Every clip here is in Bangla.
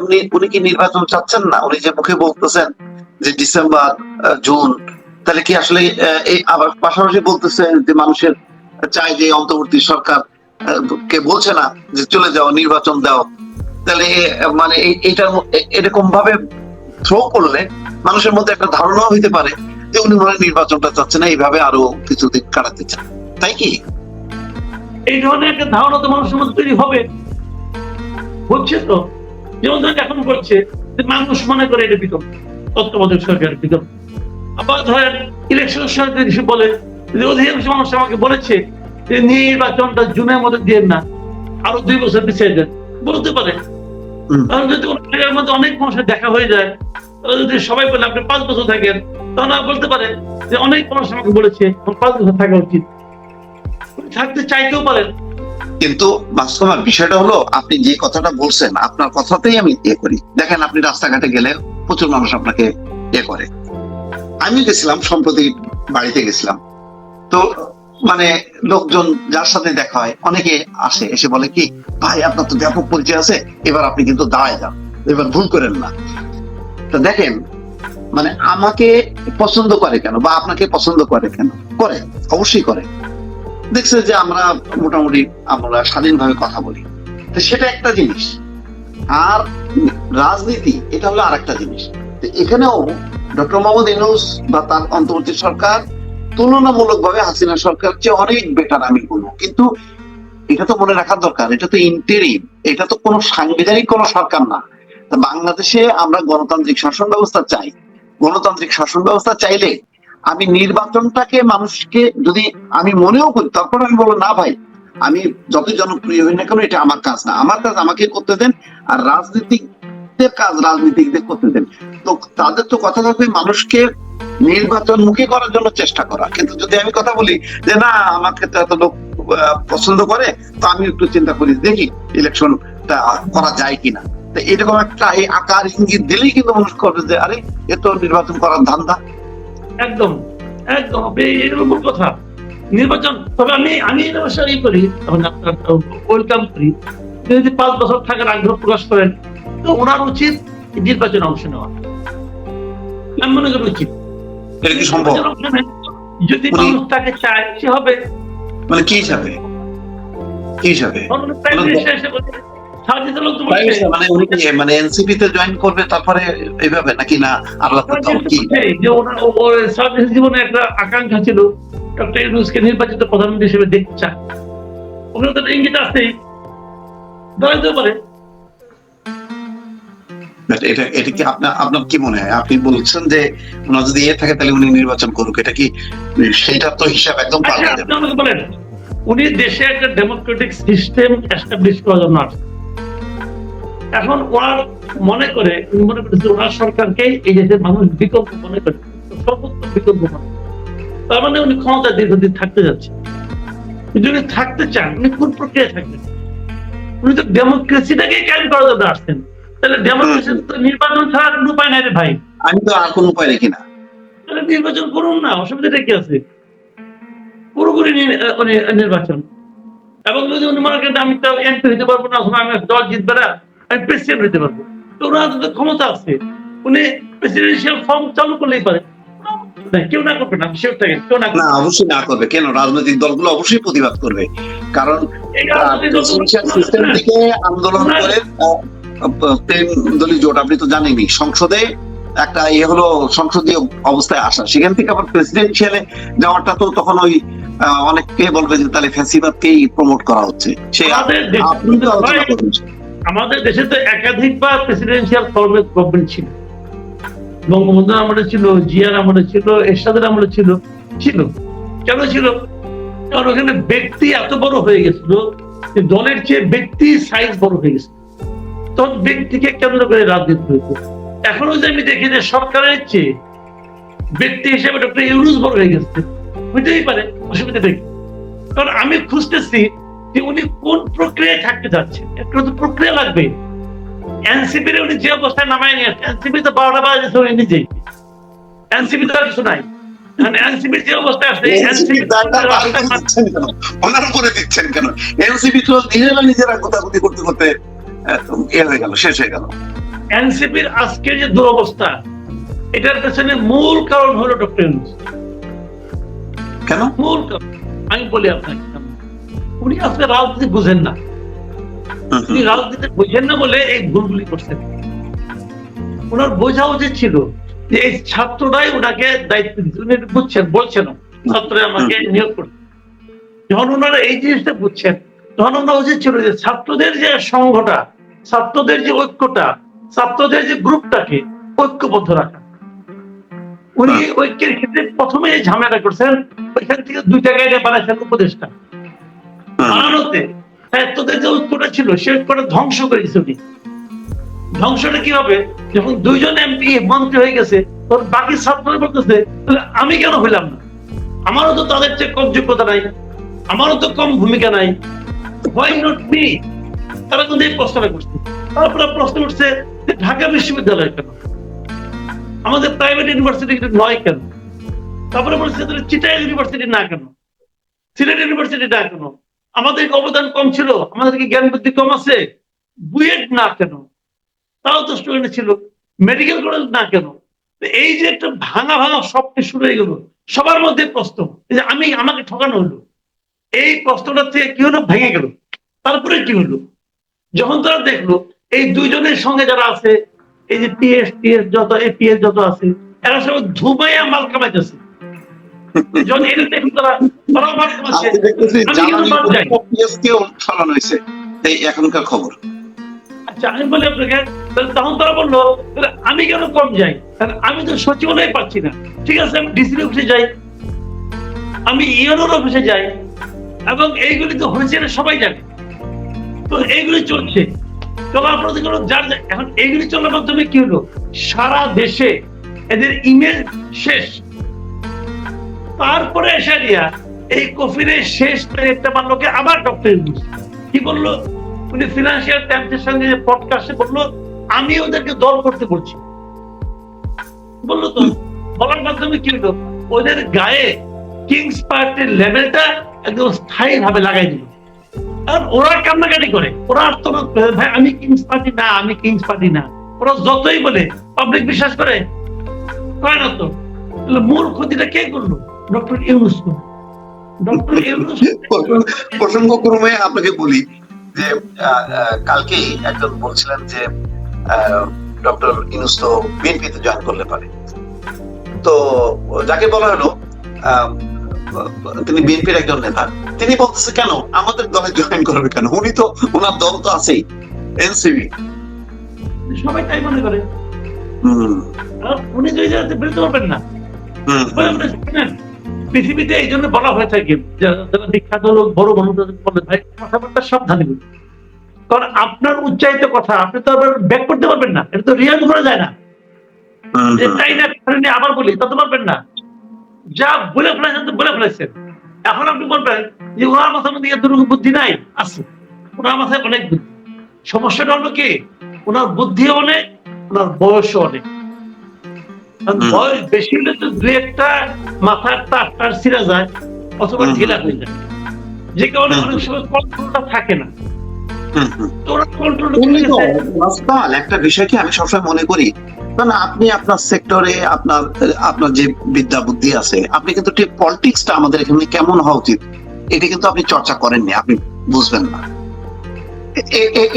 উনি উনি কি নির্বাচন চাচ্ছেন না? উনি যে মুখে বলতেছেন যে ডিসেম্বর জুন, তাহলে কি আসলে এই আবার পাশাপাশি বলতেছেন যে মানুষের চাই যে অন্তর্বর্তী সরকার কে বলছে না যে চলে যাও, নির্বাচন দাও। তাহলে মানে এই- এইটার ম- এ- এরকম ভাবে থ্রো করলে মানুষের মধ্যে একটা ধারণা হইতে পারে যে উনি মনে নির্বাচনটা চাচ্ছে না, এইভাবে আরও কিছুদিন কাটাতে চান। তাই কি? এই ধরনের একটা ধারণা তো মানুষের মধ্যে তৈরি হবে। হচ্ছে তো। যেমন ধরেন এখন করছে যে মানুষ মনে করে এটা বিতর্ক তত্ত্বাবধায়ক সরকার বিতর্ক। আবার ধরেন ইলেকশনের সময় যদি বলে যে অধিকাংশ মানুষ আমাকে বলেছে যে নির্বাচনটা জুনের মধ্যে দিয়ে না আরও দুই বছর পিছিয়ে দেন। বলতে পারে কারণ যদি জায়গার মধ্যে অনেক মানুষের দেখা হয়ে যায় যদি সবাই বলে আপনি পাঁচ বছর থাকেন তখন বলতে পারে যে অনেক মানুষ আমাকে বলেছে পাঁচ বছর থাকা উচিত। থাকতে চাইতেও পারেন। কিন্তু বাস্তবের বিষয়টা হলো, আপনি যে কথাটা বলছেন, আপনার কথাতেই আমি ইয়ে করি। দেখেন, আপনি রাস্তাঘাটে গেলে প্রচুর মানুষ আপনাকে ইয়ে করে। আমি গেছিলাম, সম্প্রতি বাড়িতে গেছিলাম। তো মানে লোকজন যার সাথে দেখা হয়, অনেকে আসে, এসে বলে কি, ভাই, আপনার তো ব্যাপক পরিচয় আছে, এবার আপনি কিন্তু দাঁড়ায় যান, এবার ভুল করেন না। তো দেখেন মানে আমাকে পছন্দ করে কেন, বা আপনাকে পছন্দ করে কেন? করে, অবশ্যই করে। দেখছে যে আমরা মোটামুটি আমরা স্বাধীনভাবে কথা বলি। তো সেটা একটা জিনিস। আর রাজনীতি, এটা হলো আরেকটা জিনিস। এখানেও ডক্টর মোহাম্মদ ইউনুস বা তার অন্তর্বর্তী সরকার তুলনামূলকভাবে হাসিনা সরকার চেয়ে অনেক বেটার আমি বলব। কিন্তু এটা তো মনে রাখার দরকার, এটা তো ইন্টেরিম এটা তো কোনো সাংবিধানিক কোনো সরকার না। বাংলাদেশে আমরা গণতান্ত্রিক শাসন ব্যবস্থা চাই। গণতান্ত্রিক শাসন ব্যবস্থা চাইলে আমি নির্বাচনটাকে মানুষকে যদি আমি মনেও করি তারপর আমি বলব, না ভাই, আমি যতই জনপ্রিয় হই না কেন, এটা আমার কাজ না। আমার কাজ আমাকে করতে দেন আর রাজনীতিকদের কাজ রাজনীতিকদের করতে দেন। তো তাদের তো কথা থাকবে মানুষকে নির্বাচন করার জন্য চেষ্টা করা। কিন্তু যদি আমি কথা বলি যে, না, আমাকে তো এত লোক পছন্দ করে, তো আমি একটু চিন্তা করি, দেখি ইলেকশনটা করা যায় কিনা। এরকম একটা আকার ইঙ্গিত দিলেই কিন্তু মানুষ করবে যে, আরে, এ তো নির্বাচন করার ধান্দা। একদম একদম। এরকম কথা। নির্বাচন তবে আমি আমি অবশ্য ই করি। তখন আপনার ওয়েলকাম করি। যদি পাঁচ বছর থাকার আগ্রহ প্রকাশ করেন তো ওনার উচিত নির্বাচনে অংশ নেওয়া। আমি মনে করি উচিত। যদি উনি- মানুষ তাকে চায় সে হবে। মানে কি হিসাবে? কি হিসাবে মানে উনি মানে এনসিপি তে জয়েন করবে তারপরে এইভাবে নাকি না আল্লাহ কি? যে ওনার ও- ওর সার্ভিস জীবনে একটা আকাঙ্ক্ষা ছিল। ডক্টর ইউনুসকে নির্বাচিত প্রধানমন্ত্রী হিসেবে দেখতে চায়। ওখানে তো ইঙ্গিত দাঁড়াইতে পারে এটা এটা কি আপনার আপনার কি মনে হয়? আপনি বলছেন যে ওনার যদি এ থাকে তাহলে উনি নির্বাচন করুক। এটা কি সেটা তো হিসাব একদম আচ্ছা পাল্টে আমাকে বলেন উনি দেশে একটা ডেমোক্রেটিক সিস্টেম এস্টাবলিশ করার জন্য আসছে এখন ওনার মনে করে মনে করছে ওনার সরকারকে এই দেশের মানুষ বিকল্প মনে করে সর্বোত্তম বিকল্প মনে তার মানে উনি ক্ষমতা দীর্ঘদিন থাকতে যাচ্ছে যদি থাকতে চান উনি কোন প্রক্রিয়ায় থাকবেন? উনি তো ডেমোক্রেসিটাকে ক্যাম্প করার জন্য আসছেন। তাহলে ডেমোক্রেসি তো নির্বাচন ছাড়া কোনো উপায় নাই রে ভাই। আমি তো আর কোনো উপায় দেখি না। তাহলে নির্বাচন করুন না অসুবিধাটা কি আছে? পুরোপুরি মানে নির্বাচন। এবং যদি উনি মনে করেন আমি তো এমপি হইতে পারব না আমি দল জিতবে না আমি প্রেসিডেন্ট হইতে পারব। তো ওনার তো ক্ষমতা আছে। উনি প্রেসিডেন্সিয়াল ফর্ম চালু করলেই পারে। কেউ না করবে না সেও থাকে কেউ না না অবশ্যই না করবে। কেন? রাজনৈতিক দলগুলো অবশ্যই প্রতিবাদ করবে। কারণ এই রাজনৈতিক দলগুলো- সিস্টেম থেকে আন্দোলন করে আহ, আহ, দলীয় জোট আপনি তো জানেনই সংসদে একটা ইয়ে হলো সংসদীয় অবস্থায় আসা। সেখান থেকে আবার প্রেসিডেন্সিয়ালে যাওয়াটা তো তখন ওই আহ, অনেকে বলবে যে তাহলে ফ্যাসিবাদকেই প্রমোট করা হচ্ছে। সে আপনি তো আলোচনা করুন। আমাদের দেশে তো একাধিকবার প্রেসিডেন্সিয়াল ফর্মের গভর্নমেন্ট ছিল। বঙ্গবন্ধু আমলে ছিল, জিয়ার আমলে ছিল, এরশাদের আমলে ছিল ছিল। কেন ছিল? কারণ ওখানে ব্যক্তি এত বড় হয়ে গেছিল দলের চেয়ে ব্যক্তি সাইজ বড় হয়ে গেছে তখন ব্যক্তিকে কেন্দ্র করে রাজনীতি হয়েছে। এখনও যে আমি দেখি যে সরকারের চেয়ে ব্যক্তি হিসেবে ডক্টর ইউনুস বড় হয়ে গেছে, হইতেই পারে, অসুবিধা নেই। কারণ আমি খুঁজতেছি যে উনি কোন প্রক্রিয়ায় থাকতে যাচ্ছেন? একটু তো প্রক্রিয়া লাগবে। এনসিপি উনি যে অবস্থায় নামায় নিয়ে আসছে এনসিপি তো বারোটা বাজে উনি নিজেই। এনসিপি তো আর কিছু নাই। এনসিপি যে অবস্থায় আসছে এনসিপি দায়টা বারবার দিচ্ছেন কেন? ওনার উপরে দিচ্ছেন কেন? এনসিপি তো নিজেরা নিজেরা গোতাগুতি করতে করতে এ হয়ে গেল শেষ হয়ে গেল। এনসিপির আজকের যে দুরবস্থা এটার পেছনে মূল কারণ হলো ডক্টর কেন? মূল কারণ। আমি বলি আপনাকে উনি আজকে রাজনীতি বুঝেন না। উনি রাজনীতি বুঝেন না বলে এই ভুলগুলি করছেন। ওনার বোঝা উচিত ছিল যে এই ছাত্ররাই ওনাকে দায়িত্ব উনি বুঝছেন বলছেন ছাত্ররা আমাকে নিয়োগ করছে। যখন ওনারা এই জিনিসটা বুঝছেন তখন ওনার উচিত ছিল যে ছাত্রদের যে সংঘটা ছাত্রদের যে ঐক্যটা ছাত্রদের যে গ্রুপটাকে ঐক্যবদ্ধ রাখা। উনি ঐক্যের ক্ষেত্রে প্রথমে ঝামেলা করছেন ওইখান থেকে দুইটা গাইডে বানাইছেন উপদেশটা বানানোতে ছাত্রদের যে ছিল, সে ধ্বংস উনি। ধ্বংসটা কি হবে? যখন দুইজন এমপি, মন্ত্রী হয়ে গেছে, তখন বাকি ছাত্ররা বলতেছে, তাহলে আমি কেন হইলাম না? আমারও তো তাদের চেয়ে কম যোগ্যতা নাই, আমারও তো কম ভূমিকা নাই। হোয়াই নট মি তারা কিন্তু এই প্রশ্নটা করছে। তারপরে প্রশ্ন উঠছে যে ঢাকা বিশ্ববিদ্যালয় কেন? আমাদের প্রাইভেট ইউনিভার্সিটি নয় কেন? তারপরে বলছে চিটাই ইউনিভার্সিটি না কেন? সিলেট ইউনিভার্সিটি না কেন? আমাদের কি অবদান কম ছিল আমাদের কি জ্ঞান বুদ্ধি কম আছে। বুয়েট না কেন? তাও তো স্টুডেন্ট ছিল মেডিকেল কলেজ না কেন? এই যে একটা ভাঙা ভাঙা স্বপ্ন শুরু হয়ে গেল, সবার মধ্যে প্রশ্ন যে আমি, আমাকে ঠকানো হলো। এই প্রশ্নটা থেকে কি হলো? ভেঙে গেল। তারপরে কি হলো? যখন তারা দেখল, এই দুইজনের সঙ্গে যারা আছে, এই যে পিএস টিএস যত এপিএস যত আছে, এরা সব ধুমাইয়া মাল কামাইতেছে। এখনকার খবর। আচ্ছা আমি বলি আপনাকে তখন তারা বলল আমি কেন কম যাই? আমি তো সচিবালয়ে পাচ্ছি না। ঠিক আছে আমি ডিসি অফিসে যাই। আমি ইউনোর অফিসে যাই। এবং এইগুলি তো হয়েছে সবাই জানে। তো এইগুলি চলছে। চলার প্রতি কোনো যার এখন এইগুলি চলার মাধ্যমে কি হলো? সারা দেশে এদের ইমেজ শেষ। তারপরে এসে দিয়া এই কফিনের শেষ প্লেটটা মানলোকে আবার ডক্টর কি বলল? উনি ফিনান্সিয়াল টাইমসের সঙ্গে পডকাস্টে বলল, আমি ওদেরকে দল করতে বলছি। বলল তো? বলার মাধ্যমে কি হলো? ওদের গায়ে কিংস পার্টির লেভেলটা একদম স্থায়ী ভাবে লাগাই দিল। আর ওরা কান্নাকাটি করে। ওরা তো ভাই, আমি কিংস পার্টি না, আমি কিংস পার্টি না। ওরা যতই বলে পাবলিক বিশ্বাস করে, কয় না তো? মূল ক্ষতিটা কে করল? ডক্টর ইউনুস ডক্টর ইউনুস প্রসঙ্গক্রমে আপনাকে বলি যে কালকেই একজন বলছিলেন যে ডক্টর ইনুস তো বিএনপিতে জয়েন করলে পারে। তো যাকে বলা হলো তিনি বিএনপির একজন নেতা। তিনি বলতেছে কেন? আমাদের দলে জয়েন করবে কেন? উনি তো ওনার দল তো আছেই এনসিবি সবাই তাই মনে করে। উনি দুই জায়গাতে বেরোতে পারবেন না। পৃথিবীতে এই জন্য বলা হয়ে থাকে যারা বিখ্যাত লোক বড় মানুষ বলে ভাই কথাবার্তা সাবধানে কারণ আপনার উচ্চারিত কথা আপনি তো আবার ব্যাক করতে পারবেন না এটা তো রিয়াল করা যায় না। তাই না আবার বলি তা তো পারবেন না। যা বলে ফেলেছেন তো বলে ফেলেছেন। এখন আপনি বলবেন যে ওনার মাথার মধ্যে এতটুকু বুদ্ধি নাই? আছে। ওনার মাথায় অনেক বুদ্ধি। সমস্যাটা হলো কি? ওনার বুদ্ধি অনেক ওনার বয়সও অনেক। বয়স বেশি হলে তো দু একটা মাথার তার টার ছিঁড়া যায় অথবা ঢিলা হয়ে যায়। যে কারণে অনেক সময় কন্ট্রোলটা থাকে না। একটা বিষয় কি আমি সবসময় মনে করি কারণ আপনি আপনার সেক্টরে আপনার আপনার যে বিদ্যা বুদ্ধি আছে আপনি কিন্তু ঠিক পলিটিক্সটা আমাদের এখানে কেমন হওয়া উচিত এটা কিন্তু আপনি চর্চা করেননি আপনি বুঝবেন না।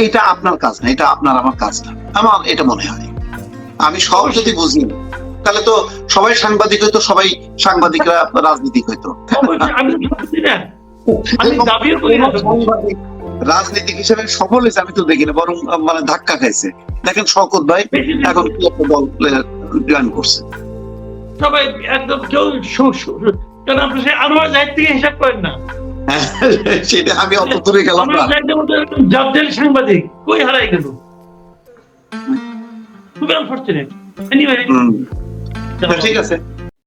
এটা আপনার কাজ না এটা আপনার আমার কাজ না। আমার এটা মনে হয়। আমি সব যদি বুঝি তাহলে তো সবাই সাংবাদিক হইতো সবাই সাংবাদিকরা রাজনীতিক হইতো। সাংবাদিক রাজনীতিক হিসেবে সফল হয়েছে আমি তো দেখি না বরং মানে ধাক্কা খাইছে। দেখেন শওকত ভাই এখন কি একটা দল জয়েন করছে। সবাই একদম কেউ কেন আপনি সে আনোয়ার জাহিদ থেকে হিসাব করেন না। সেটা আমি অত দূরে গেলাম না। আনোয়ার জাহিদের মতো একজন জাবদেল সাংবাদিক কই হারাই গেল? খুবই আনফর্চুনেট এনিওয়ে হুম, ঠিক আছে